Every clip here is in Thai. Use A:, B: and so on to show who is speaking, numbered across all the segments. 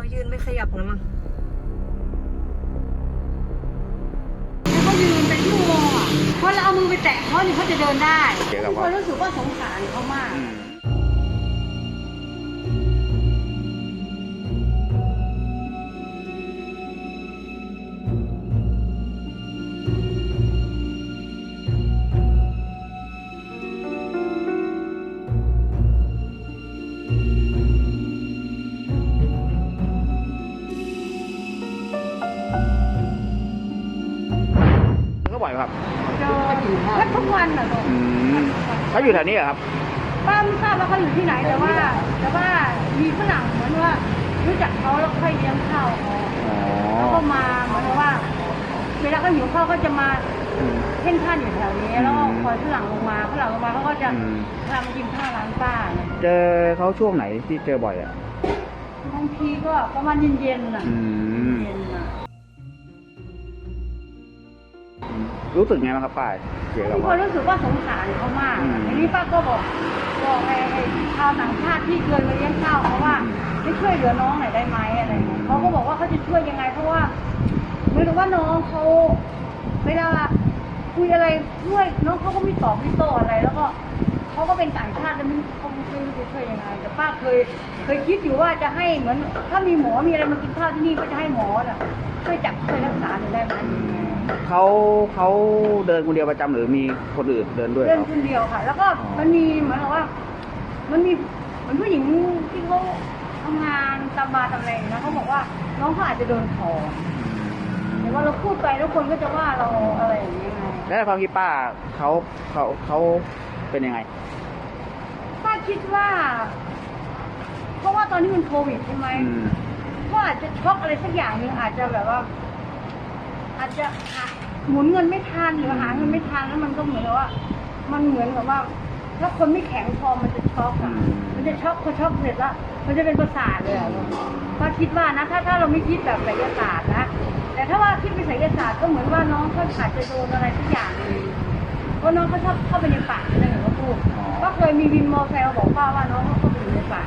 A: เขายืนไม่ขยับนะมั้ง
B: แล้วเขายืนเป็นชั่วโมงอะเพราะเราเอามือไปแตะเขาเนี่ยเขาจะเดินได้
C: เดี๋ยวกับ
B: ทุก
C: ว่า
B: คนรู้สึกว่าสงสารเขามาก
C: อืม ก็บ่อยไหมครับ
B: เจอแทบทุกวันอะลูก
C: อืมเขาอยู่แถวนี้เหรอครับ
B: ป้าไม่ทราบว่าเขาอยู่ที่ไหนแต่ว่า แต่ว่ามีฝรั่งเหมือนว่ารู้จักเขาแล้วค่อยเลี้ยงข้าวเขา
C: อ๋อ
B: แล้วก็มาเหมือนกับว่า เวลาเขาหิวข้าวก็จะมา
C: อืม
B: เพ่นท่านอยู่แถวนี้แล้วก็คอยฝรั่งลงมาฝรั่งลงมาเขาก็จะ
C: อืม
B: พามากินข้าวร้านป้าเนี่ย
C: เจอเขาช่วงไหนที่เจอบ่อยอะ
B: บางทีก็ประมาณเย็นๆน่ะ
C: อืม
B: เย็นๆน่ะ
C: รู้สึกไงบ้างครับป้าเกี่ยวกับ
B: ทุกค
C: ว่าน
B: รู้สึกว่าสงสารเขามาก
C: อืม
B: ทีนี้ป้าก็บอกบอกไอ้ไอ้ชาวต่างชาติที่เคยมาเลี้ยงข้าวเขาว่า
C: อืม
B: ไม่ช่วยเหลือน้องหน่อยได้ไหมอะไรเงี้ยเขาก็บอกว่าเขาจะช่วยยังไง เพราะว่าไม่รู้ว่าน้องเขาเวลาคุยอะไรด้วยน้องเขาก็ไม่ตอบไม่โต้อะไร แล้วก็ เขาก็เป็นต่างชาติแล้วไม่รู้เขาไม่รู้จะช่วยยังไงแต่ป้าเคย เคยคิดอยู่ว่าจะให้เหมือน ถ้ามีหมอมีอะไรมากินข้าวที่นี่ก็จะให้หมอน่ะช่วยจับช่วยรักษาหน่อยได้ไหม
C: เขาเขาเดินคนเดียวประจำหรือมีคนอื่นเดินด้วย
B: เดิน
C: เขา
B: คนเดียวค่ะ แล้วก็มันมีเหมือนกับว่า มันมีเหมือนผู้หญิงที่เขาทำงานตามบาร์ตามอะไรอย่างเงี้ยนะเขาบอกว่าน้องเขาอาจจะโดนของแต่ว่าเราพูดไปแล้วคนก็จะว่าเราอะไรอย่างเงี้ยไง
C: แล้วในความคิดป้าเขาเขาเขา เป็นยังไง
B: ป้าคิดว่า เพราะว่าตอนนี้มันโควิดใช่ไหม
C: อืม
B: ก็อาจจะช็อกอะไรสักอย่างหนึ่งอาจจะแบบว่า อาจจะหาหมุนเงินไม่ทันหรือหาเงินไม่ทันแล้วมันก็เหมือนกับว่า มันเหมือนกับว่า ถ้าคนไม่แข็งพอมันจะช็อกอะมันจะช็อกพอช็อกเสร็จแล้วมันจะเป็นประสาทเลยอะป้าคิดว่านะถ้าถ้าเราไม่คิดแบบไสยศาสตร์นะแต่ถ้าว่าคิดเป็นไสยศาสตร์ก็เหมือนว่าน้องเขาอาจจะโดนอะไรสักอย่างหนึง เพราะน้องเขาชอบเข้าไปในป่าอะไรอย่างเงี้ยเขาพูดก็เคยมีวินมอเตอร์ไซค์มาบอกป้าว่าน้องเขาเข้าไปอยู่ในป่า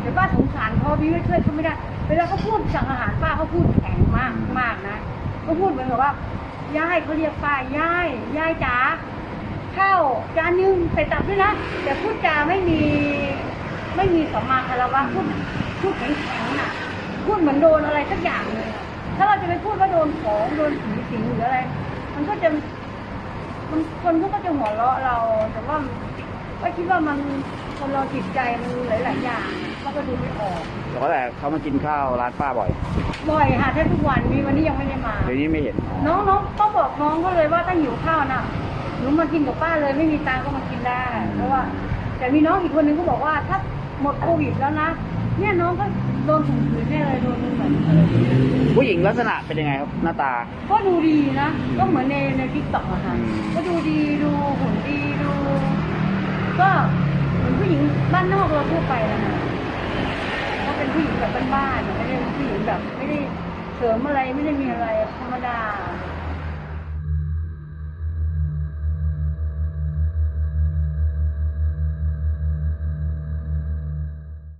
B: แต่ป้าสงสารเขาพี่ไม่ช่วยเขาไม่ได้เวลาเขาพูดสั่งอาหารป้าเขาพูดแข็งมากมากนะเขาพูดเหมือนกับว่าย่ายเขาเรียกป้าย่ายย่ายจ๋าข้าวจานนึงใส่ตับด้วยนะแต่พูดจาไม่มีไม่มีสัมมาคารวะพูดพูดแข็งแข็งๆน่ะ พูดเหมือนโดนอะไรสักอย่างเลยอะถ้าเราจะไปพูดว่าโดนของโดนผีสิงหรืออะไร มันก็จะ มันคนเขาก็จะหัวเราะเรา แต่ว่าก็คิดว่ามันคนเราจิตใจมันหลาย ๆ อย่างก็ก็ดูไม่ออก
C: แล้วแต่เขามากินข้าวร้านป้าบ่อย
B: บ่อยค่ะแทบทุกวันมีวันนี้ยังไม่ได้มา
C: เดี๋ยวนี้ไม่เห็น
B: น้องน้องต้องบอกน้องเขาเลยว่าถ้าหิวข้าวน่ะหนูมากินกับป้าเลยไม่มีตังค์ก็มากินได้ เพราะว่า แต่มีน้องอีกคนนึงก็บอกว่าถ้าหมดโควิดแล้วนะเนี่ยน้องก็โดนข่มขืนแน่เลยโดนเหมือนอะไรอย่างเงี้ย
C: ผู้หญิงลักษณะเป็นยังไงครับหน้าตา
B: ก็ดูดีนะ ก็เหมือนในในทิกตอกอะค่ะ
C: อืม
B: ก็เหมือนผู้หญิงบ้านนอกเราทั่วไปนะคะก็เป็นผู้หญิงแบบบ้านๆไม่ได้ผู้หญิงแบบ ไม่ได้เสริมอะไรไม่ได้มีอะไรธรรมดา